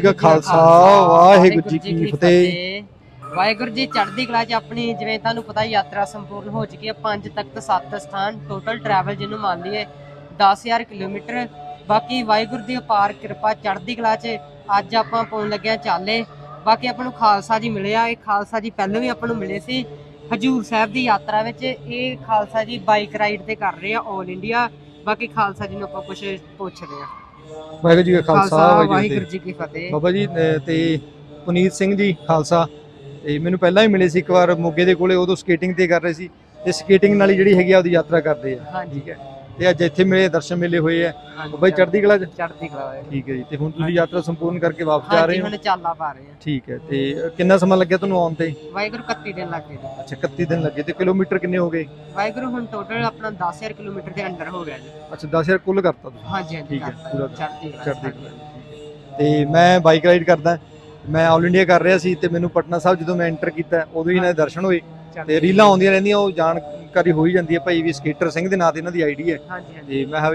ਜੀ ਕਾ ਖਾਲਸਾ ਵਾਹਿਗੁਰੂ ਜੀ ਕੀ ਫਤਿਹ। ਵਾਹਿਗੁਰੂ ਜੀ ਚੜ੍ਹਦੀ ਕਲਾ ਚ ਆਪਣੀ ਜਿਵੇਂ ਤੁਹਾਨੂੰ ਪਤਾ ਯਾਤਰਾ ਸੰਪੂਰਨ ਹੋ ਚੁੱਕੀ ਹੈ। ਪੰਜ ਤੱਕ ਸੱਤ ਸਥਾਨ ਟੋਟਲ ਟਰੈਵਲ ਜਿਹਨੂੰ ਮੰਨ ਲਈਏ 10000 ਕਿਲੋਮੀਟਰ। ਬਾਕੀ ਵਾਹਿਗੁਰੂ ਦੀ ਅਪਾਰ ਕਿਰਪਾ ਚੜ੍ਹਦੀ ਕਲਾ ਚ ਅੱਜ ਆਪਾਂ ਪਾਉਣ ਲੱਗਿਆ ਚਾਲੇ। ਬਾਕੀ ਆਪਾਂ ਨੂੰ ਖਾਲਸਾ ਜੀ ਮਿਲਿਆ ਇਹ ਖਾਲਸਾ ਜੀ ਪਹਿਲਾਂ ਵੀ ਆਪਾਂ ਨੂੰ ਮਿਲੇ ਸੀ। ਹਜੂਰ ਸਾਹਿਬ ਦੀ ਯਾਤਰਾ ਵਿੱਚ ਇਹ ਖਾਲਸਾ ਜੀ ਬਾਈਕ ਰਾਈਡ ਤੇ ਕਰ ਰਹੇ ਆ 올 ਇੰਡੀਆ ਬਾਕੀ ਖਾਲਸਾ ਜੀ ਨੂੰ ਆਪਾਂ ਕੁਝ ਪੁੱਛਦੇ ਆ ਵਾਹਿਗੁਰੂ ਜੀ ਕਾ ਖਾਲਸਾ ਵਾਹਿਗੁਰੂ ਜੀ ਕੀ ਫਤਿਹ। ਬਾਬਾ ਜੀ ਤੇ ਪੁਨੀਤ ਸਿੰਘ ਜੀ ਖਾਲਸਾ। ਤੇ ਮੈਨੂੰ ਪਹਿਲਾਂ ਹੀ ਮਿਲੇ ਸੀ ਇੱਕ ਵਾਰ ਮੋਗੇ ਦੇ ਕੋਲੇ ਉਦੋਂ ਸਕੇਟਿੰਗ ਤੇ ਕਰ ਰਹੇ ਸੀ। ਤੇ ਸਕੇਟਿੰਗ ਨਾਲ ਹੀ ਜਿਹੜੀ ਹੈਗੀ ਆ ਉਹਦੀ ਯਾਤਰਾ ਕਰਦੇ ਆ। ਹਾਂਜੀ। ਠੀਕ ਹੈ। ਤੇ ਅੱਜ ਇੱਥੇ ਮਿਲੇ ਦਰਸ਼ਨ ਮੇਲੇ ਹੋਏ ਆ। ਜੀ ਚੜ੍ਹਦੀ ਕਲਾ ਚ? ਚੜ੍ਹਦੀ ਕਲਾ ਹੈ। ਠੀਕ ਹੈ ਜੀ ਤੇ ਹੁਣ ਤੁਸੀਂ ਯਾਤਰਾ ਸੰਪੂਰਨ ਕਰਕੇ ਵਾਪਸ ਜਾ ਰਹੇ ਹਾਂਜੀ ਹੋ? ਹੁਣ ਚਾਲਾ ਪਾ ਰਹੇ ਆ। ਠੀਕ ਹੈ ਤੇ ਕਿੰਨਾ ਸਮਾਂ ਲੱਗਿਆ ਤੁਹਾਨੂੰ ਆਉਣ ਤੇ? ਵਾਹਿਗੁਰੂ 31 ਦਿਨ ਲੱਗੇ ਅੱਛਾ 31 ਦਿਨ ਲੱਗੇ ਤੇ ਕਿਲੋਮੀਟਰ ਕਿੰਨੇ ਹੋ ਗਏ? ਵਾਹਿਗੁਰੂ ਹੁਣ ਟੋਟਲ ਆਪਣਾ 10000 ਕਿਲੋਮੀਟਰ ਦੇ ਅੰਦਰ ਹੋ ਗਿਆ ਜੀ। ਅੱਛਾ 10000 ਕੁੱਲ ਕਰਤਾ ਤੁਸੀਂ? ਹਾਂਜੀ ਹਾਂਜੀ ਠੀਕ ਹੈ, ਪੂਰਾ ਚੜ੍ਹਦੀ ਕਲਾ ਤੇ ਮੈਂ ਬਾਈਕ ਰਾਈਡ ਕਰਦਾ ਮੈਂ ਆਲ ਇੰਡੀਆ ਕਰ ਰਿਹਾ ਸੀ ਤੇ ਮੈਨੂੰ ਪਟਨਾ ਸਾਹਿਬ ਜਦੋਂ ਮੈਂ ਐਂਟਰ ਕੀਤਾ ਉਦੋਂ ਹੀ ਇਹਨਾਂ ਦੇ ਦਰਸ਼ਨ ਹੋਏ ਤੇ ਰੀਲਾਂ ਆਉਂਦੀਆਂ ਰਹਿੰਦੀਆਂ ਉਹ ਜਾਣਕਾਰੀ ਹੋ ਹੀ ਜਾਂਦੀ ਹੈ ਭਾਈ ਵੀ ਸਕੇਟਰ ਸਿੰਘ ਦੇ ਨਾਂ ਤੇ ਇਹਨਾਂ ਦੀ ਆਈਡੀ ਹੈ। ਹਾਂਜੀ ਹਾਂਜੀ। ਤੇ ਮੈਂ ਕਿਹਾ